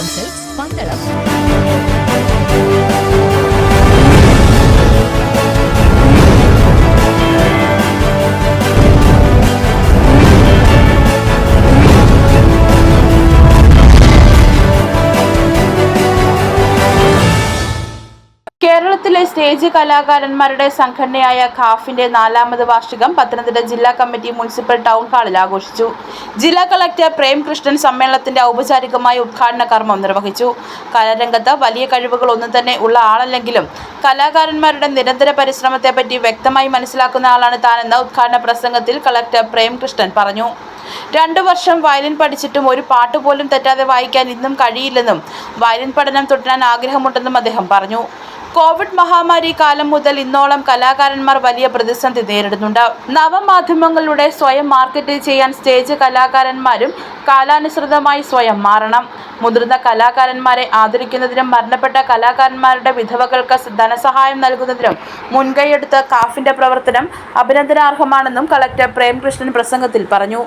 Sreevalsam silks കേരളത്തിലെ stage കലാകാരന്മാരുടെ സംഘടനയായ ഖാഫിന്റെ നാലാമത് വാർഷികം പത്തനംതിട്ട ജില്ലാ കമ്മിറ്റി മുനിസിപ്പൽ ടൗൺ ഹാളിൽ ആഘോഷിച്ചു. ജില്ലാ കളക്ടർ പ്രേംകൃഷ്ണൻ സമ്മേളനത്തിന്റെ ഔപചാരികമായ ഉദ്ഘാടന കർമ്മം നിർവഹിച്ചു. കലാരംഗത്ത് വലിയ കഴിവുകൾ ഒന്നും തന്നെ ഉള്ള ആളല്ലെങ്കിലും കലാകാരന്മാരുടെ നിരന്തര പരിശ്രമത്തെപ്പറ്റി വ്യക്തമായി മനസ്സിലാക്കുന്ന ആളാണ് താനെന്ന് ഉദ്ഘാടന പ്രസംഗത്തിൽ കളക്ടർ പ്രേംകൃഷ്ണൻ പറഞ്ഞു. രണ്ടു വർഷം വയലിൻ പഠിച്ചിട്ടും ഒരു പാട്ട് പോലും തെറ്റാതെ വായിക്കാൻ ഇന്നും കഴിയില്ലെന്നും വയലിൻ പഠനം തുടരാൻ ആഗ്രഹമുണ്ടെന്നും അദ്ദേഹം പറഞ്ഞു. കോവിഡ് മഹാമാരി കാലം മുതൽ ഇന്നോളം കലാകാരന്മാർ വലിയ പ്രതിസന്ധി നേരിടുന്നുണ്ട്. നവമാധ്യമങ്ങളുടെ സ്വയം മാർക്കറ്റ് ചെയ്യാൻ സ്റ്റേജ് കലാകാരന്മാരും കാലാനുസൃതമായി സ്വയം മാറണം. മുതിർന്ന കലാകാരന്മാരെ ആദരിക്കുന്നതിനും മരണപ്പെട്ട കലാകാരന്മാരുടെ വിധവകൾക്ക് ധനസഹായം നൽകുന്നതിനും മുൻകൈയെടുത്ത കാഫിന്റെ പ്രവർത്തനം അഭിനന്ദനാർഹമാണെന്നും കളക്ടർ പ്രേംകൃഷ്ണൻ പ്രസംഗത്തിൽ പറഞ്ഞു.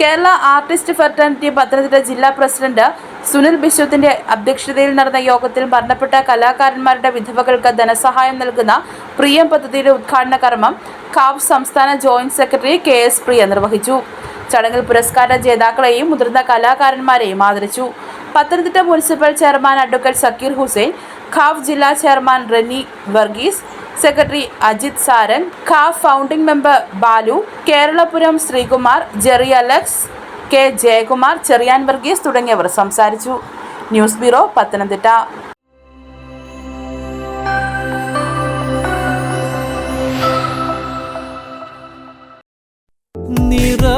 കേരള ആർട്ടിസ്റ്റ് ഫെർട്ടേണിറ്റി പത്തനംതിട്ട ജില്ലാ പ്രസിഡന്റ് സുനിൽ ബിശ്വത്തിന്റെ അധ്യക്ഷതയിൽ നടന്ന യോഗത്തിൽ മരണപ്പെട്ട കലാകാരന്മാരുടെ വിധവകൾക്ക് ധനസഹായം നൽകുന്ന പ്രിയം പദ്ധതിയുടെ ഉദ്ഘാടന കർമ്മം കാവ് സംസ്ഥാന joint secretary K S Priya നിർവഹിച്ചു. ചടങ്ങിൽ പുരസ്കാര ജേതാക്കളെയും മുതിർന്ന കലാകാരന്മാരെയും ആദരിച്ചു. Pathanamthitta municipal chairman advocate Zakir Hussain ഖാഫ് ജില്ലാ ചെയർമാൻ റെനി വർഗീസ് സെക്രട്ടറി അജിത് സാരൻ കാ founding member Balu Keralapuram Sreekumar Jerry Alex K Jayakumar Cherian Varghese തുടങ്ങിയവർ സംസാരിച്ചു. News bureau Pathanamthitta. നിറവായിന്നവളൊരുങ്ങും